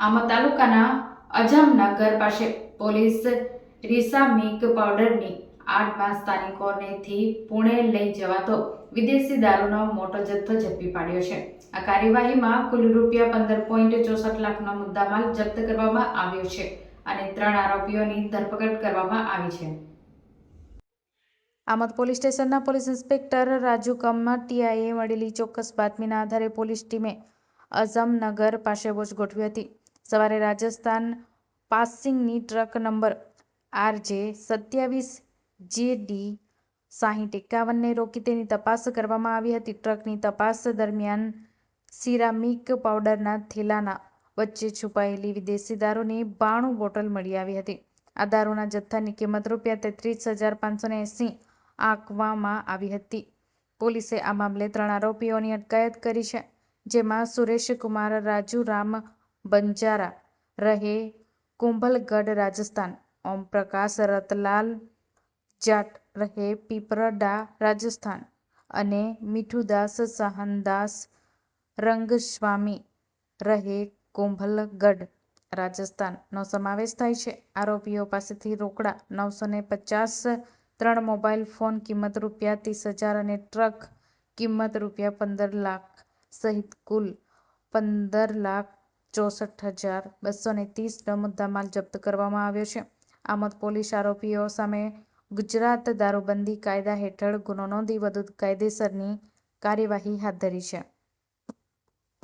આમાં તાલુકાના અજામનગર પાસે પોલીસ રિસામિક પાવડરની આઠમાં સ્થાનિકોનેથી પુણે લઈ જવાતો વિદેશી દારૂનો મોટો જથ્થો ઝડપી પાડ્યો છે. આ કાર્યવાહીમાં કુલ રૂપિયા પંદર પોઈન્ટ ચોસઠ લાખનો મુદ્દામાલ જપ્ત કરવામાં આવ્યો છે અને ત્રણ આરોપીઓની ધરપકડ કરવામાં આવી છે. આમદ પોલીસ સ્ટેશનના પોલીસ ઇન્સ્પેક્ટર રાજુ કમટિયાએ મળેલી ચોક્કસ બાતમીના આધારે પોલીસ ટીમે અઝમનગર પાસે વોચ ગોઠવી હતી. સવારે રાજસ્થાન પાસિંગની ટ્રક નંબર આરજે સત્યાવીસ જેડી સાહીઠ એકાવનને રોકી તેની તપાસ કરવામાં આવી હતી. ટ્રકની તપાસ દરમિયાન સિરામિક પાવડરના થેલાના વચ્ચે છુપાયેલી વિદેશી દારૂની બાણું બોટલ મળી આવી હતી. આ દારૂના જથ્થાની કિંમત રૂપિયા તેત્રીસ હજાર પાંચસો એંસી આંકવામાં આવી હતી. પોલીસે આ મામલે ત્રણ આરોપીઓની અટકાયત કરી છે, જેમાં સુરેશકુમાર રાજુરામ બંજારા રહે કુંભલગઢ, રાજસ્થાન. ઓમપ્રકાશ રતલાલ જાટ રહે પીપરડા રાજસ્થાન. અને મીઠુદાસ સહનદાસ રંગસ્વામી રહે કુંભલગઢ રાજસ્થાનનો સમાવેશ થાય છે. આરોપીઓ પાસેથી રોકડા નવસો ને પચાસ ત્રણ મોબાઈલ ફોન કિંમત રૂપિયા ત્રીસ હજાર અને ટ્રક કિંમત રૂપિયા પંદર લાખ સહિત કુલ પંદર લાખ ચોસઠ હજાર બસો ને ત્રીસનો મુદ્દામાલ જપ્ત કરવામાં આવ્યો છે. આમત પોલીસ આરોપીઓ સામે ગુજરાત દારૂબંધી કાયદા હેઠળ ગુનો નોંધી વધુ કાયદેસરની કાર્યવાહી હાથ ધરી છે.